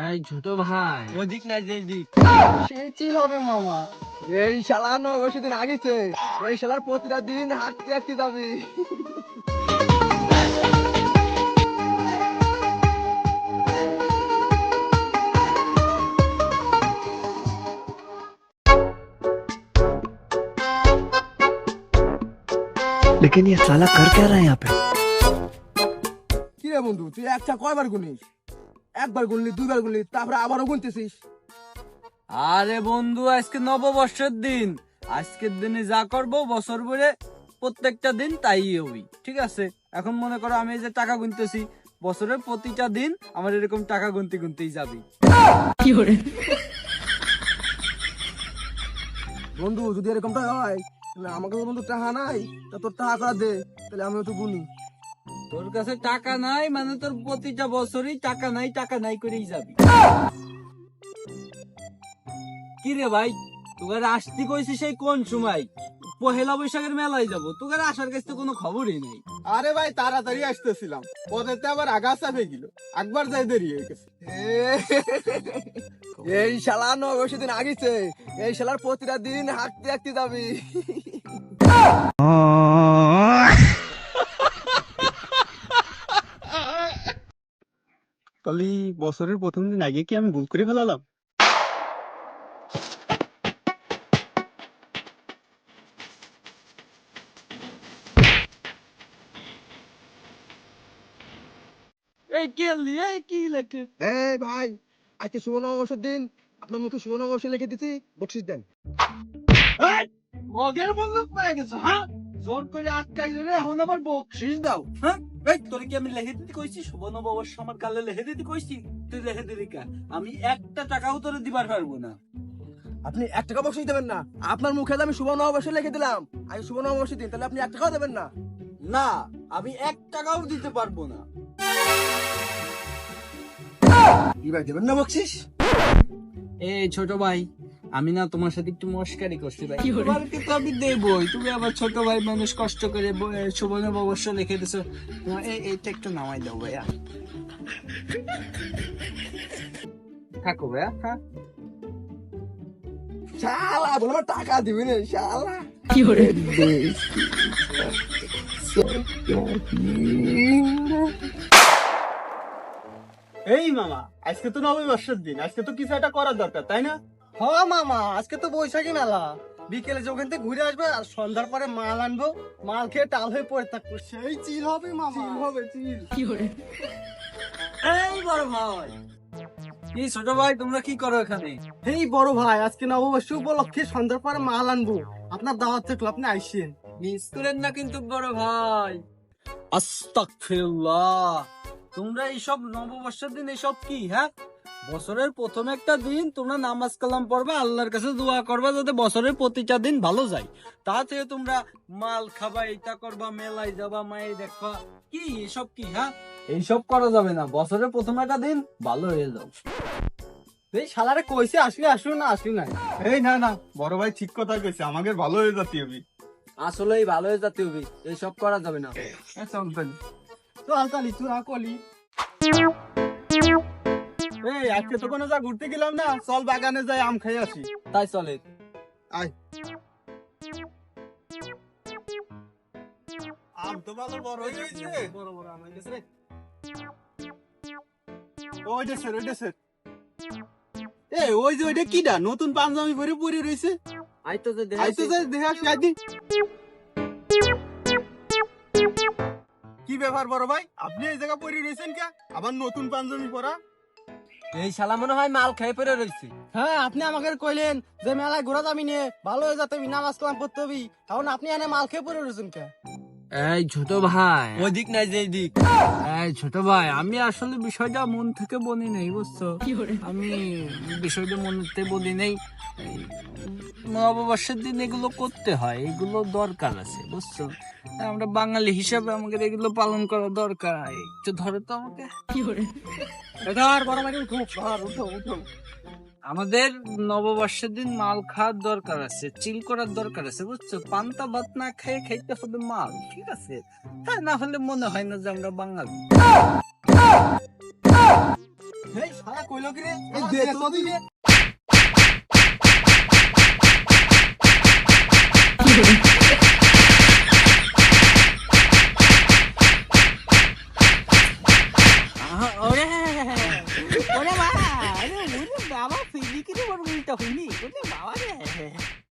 এই ছোট ভাই ওদিক না যে দিক সেই চিল হবে মামা এই শালা নগর সেদিন আগেছে এই শালার প্রতিটা দিন হাঁটতে হাঁটতে যাবি लेकिन ये साला कर क्या रहा है यहाँ पे কি রে বন্ধু তুই একটা কয়বার গুনিস একবার গুনলি দুইবার গুনলি তারপরে আবারও গুনতেছিস। আরে বন্ধু আজকে নববর্ষের দিন। আজকের দিনে যা করব বছর ভরে প্রত্যেকটা দিন তাই হবি ঠিক আছে? এখন মনে করো আমি এই যে টাকা গুনতেছি বছরের প্রতিটা দিন আমার এরকম টাকা গুনতে গুনতেই যাবি। বন্ধু যদি এরকমটা হয় তাহলে আমাকে তো বন্ধু টাকা নাই তা তোর টাকা দে তাহলে আমিও তো গুনি। তোর কাছে টাকা নাই মানে তোর প্রতিটা বছরই টাকা নাই টাকা নাই করেই যাবি। কি রে ভাই তোকে আসতে কইছি সেই কোন সময়? পহেলা বৈশাখের মেলায় যাব তোকে আসার কাছে কোনো খবরই নেই। আরে ভাই তাড়াতাড়ি আসতেছিলাম। পথেতে আবার আগাছা হয়ে গেল একবার যাই দেরি হয়ে গেছে। এই শালা নগর সেদিন আগেছে। এই শালার প্রতিটা দিন হাঁটতে হাঁটতে যাবি। তাহলে বছরের প্রথম দিন আগে কি আমি ভুল করে ফেলালাম? এই কে এই কি লেখে? এই ভাই আজকে শুভ নববর্ষের দিন। আপনার মুখে শুভ নববর্ষ লিখে দিছি বকশিস দেন। মগের বন্ধু পেয়ে গেছো হ্যাঁ? জোর করে আটকাই দিলে এখন আবার বকশিস দাও। হ্যাঁ? এই তোরে কি আমি লেখে দিতে কইছি? শুভ নববর্ষ আমার গালে লেখে দিতে কইছি? তুই লেখে দিলি কা? আমি একটা টাকাও তোরে দিবার পারব না। আপনি এক টাকা বকশিস দেবেন না। আপনার মুখে আমি শুভ নববর্ষ লিখে দিলাম আমি শুভ নববর্ষের দিন তাহলে আপনি এক টাকাও দেবেন না। না আমি এক টাকাও দিতে পারব না। কি ভাই দেবেন না বকশিস? এই ছোট ভাই আমি না তোমার সাথে একটু মস্কারি করছি ভাই। তোমাকে তো আমি দেবই। তুমি আবার ছোট ভাই মানুষ কষ্ট করে শুভ নববর্ষ লিখে দিছো। এইটা একটু নামাই দাও ভাইয়া। থাকো ভাইয়া হ্যাঁ। শালা বলে আমার টাকা দিবি না শালা। এই মামা আজকে তো নববর্ষের দিন। আজকে তো কিছু একটা করার দরকার তাই না? হ্যাঁ মামা আজকে তো বৈশাখী মেলা। বিকেলে যে ওখান থেকে ঘুরে আসবে আর সন্ধ্যার পরে মাল আনব মাল খেয়ে টাল হয়ে পড়ে থাকব। সেই চিল হবে মামা। চিল হবে চিল। এই বড় ভাই। কি ছোট ভাই তোমরা কি করো এখানে? এই বড় ভাই আজকে নববর্ষ উপলক্ষে সন্ধ্যার পরে মাল আনব। আপনার দাওয়াত থাকল আপনি আইসেন। মিস করেন না কিন্তু বড় ভাই। আস্তাগফিরুল্লাহ। তোমরা এইসব নববর্ষের দিন এসব কি হ্যাঁ? বছরের প্রথম একটা দিন তোমরা নামাজ কালাম পড়বা আল্লাহর কাছে দোয়া করবা যাতে বছরের প্রতিটা দিন ভালো যায়। তা থেকে তোমরা মাল খাবা এটা করবা মেলায় যাবা মায়ে দেখবা কি এসব কি হ্যাঁ? এইসব করা যাবে না বছরের প্রথম একটা দিন ভালো হয়ে যাও এই শালারে কইছে আসলে আসলো না আসলি না এই না না বড় ভাই ঠিক কথা কইছে আমাকে ভালো হয়ে যাতে হবে। আসলেই ভালো হয়ে যেতে হবে এইসব করা যাবে না। চল তো আলতালি তুরা কলি। এই আজকে তো কোনো যা ঘুরতে গেলাম না। চল বাগানে যাই আম খাই আসি। তাই চলে। আয়। আম তো ভালো বড় হয়ে গেছে। বড় বড় আমার কাছে ওই যে স্যার ওই যে স্যার। এই ওই যে ওইটা কিডা? নতুন পাঞ্জাবি পরে পরে রইছে। আই তো যে দেখে কি ব্যাপার বড় ভাই? আপনি এই জায়গা পরে রয়েছেন কে? আবার নতুন পাঞ্জাবি পরা? এই শালা মনে হয় মাল খেয়ে পড়ে রয়েছে হ্যাঁ আপনি আমাকে কইলেন যে মেলায় ঘোরা যাবি নিয়ে ভালো হয়ে যাতে নামাজ কালাম করতে হবে। তখন আপনি এনে মাল খেয়ে পড়ে রয়েছেন কে? এই ছোট ভাই। ওই দিক নাই যে দিক। এই ছোট ভাই আমি আসলে বিষয়টা মন থেকে বলি নাই বুঝছ? আমি বিষয়টা মন থেকে বলি নাই। নববর্ষের দিন এগুলো করতে হয় এগুলো দরকার আছে বুঝছ? আমরা বাঙালি হিসাবে আমাদের এগুলো পালন করা দরকার একটু ধরো তো আমাকে। ধর বড় ভাই উঠো ধর উঠো উঠো। আমাদের নববর্ষের দিন মাল খাওয়ার দরকার আছে চিল করার দরকার আছে বুঝছ? পান্তা ভাত না খেয়ে খাইতে হবে মাল ঠিক আছে? হ্যাঁ না হলে মনে হয় না যে আমরা বাঙালি। এই শালা কইলো কি রে? ওরে ওরে বাবা ওরে বাবা ফিজিক্যালি বড় উল্টা হইনি রে